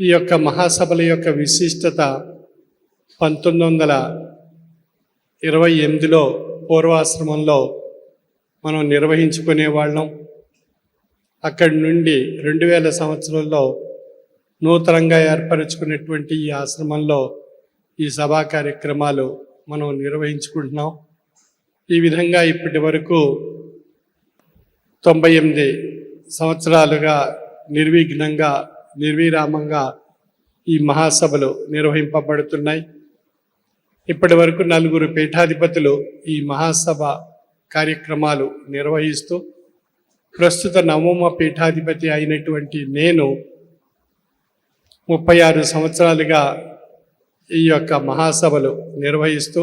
ఈ యొక్క మహాసభల యొక్క విశిష్టత పంతొమ్మిది వందల ఇరవై ఎనిమిదిలో పూర్వాశ్రమంలో మనం నిర్వహించుకునే వాళ్ళం. అక్కడి నుండి రెండు వేల సంవత్సరంలో నూతనంగా ఏర్పరచుకున్నటువంటి ఈ ఆశ్రమంలో ఈ సభా కార్యక్రమాలు మనం నిర్వహించుకుంటున్నాం. ఈ విధంగా ఇప్పటి వరకు తొంభై ఎనిమిది సంవత్సరాలుగా నిర్విఘ్నంగా నిర్విరామంగా ఈ మహాసభలు నిర్వహింపబడుతున్నాయి. ఇప్పటి వరకు నలుగురు పీఠాధిపతులు ఈ మహాసభ కార్యక్రమాలు నిర్వహిస్తూ ప్రస్తుత నవమ పీఠాధిపతి అయినటువంటి నేను ముప్పై ఆరు సంవత్సరాలుగా ఈ యొక్క మహాసభలు నిర్వహిస్తూ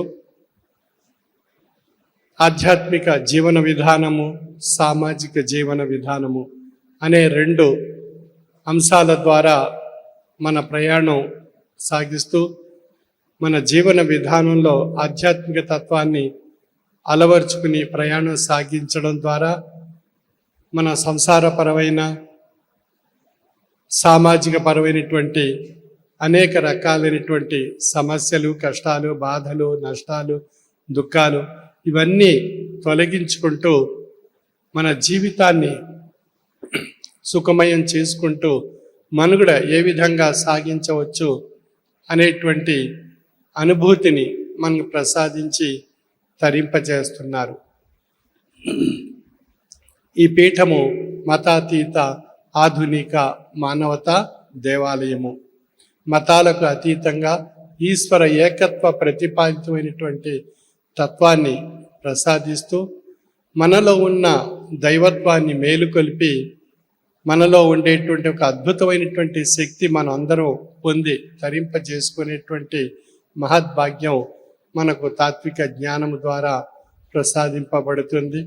ఆధ్యాత్మిక జీవన విధానము సామాజిక జీవన విధానము అనే రెండు అంశాల ద్వారా మన ప్రయాణం సాగిస్తూ మన జీవన విధానంలో ఆధ్యాత్మిక తత్వాన్ని అలవర్చుకుని ప్రయాణం సాగించడం ద్వారా మన సంసారపరమైన సామాజిక పరమైనటువంటి అనేక రకాలైనటువంటి సమస్యలు కష్టాలు బాధలు నష్టాలు దుఃఖాలు ఇవన్నీ తొలగించుకుంటూ మన జీవితాన్ని సుఖమయం చేసుకుంటూ మనుగడ ఏ విధంగా సాగించవచ్చు అనేటువంటి అనుభూతిని మనకు ప్రసాదించి తరింపజేస్తున్నారు. ఈ పీఠము మతాతీత ఆధునిక మానవత దేవాలయము. మతాలకు అతీతంగా ఈశ్వర ఏకత్వ ప్రతిపాదితమైనటువంటి తత్వాన్ని ప్రసాదిస్తూ మనలో ఉన్న దైవత్వాన్ని మేలుకొల్పి మనలో ఉండేటువంటి ఒక అద్భుతమైనటువంటి శక్తి మనం అందరూ పొంది తరింపజేసుకునేటువంటి మహద్భాగ్యం మనకు తాత్విక జ్ఞానము ద్వారా ప్రసాదింపబడుతుంది.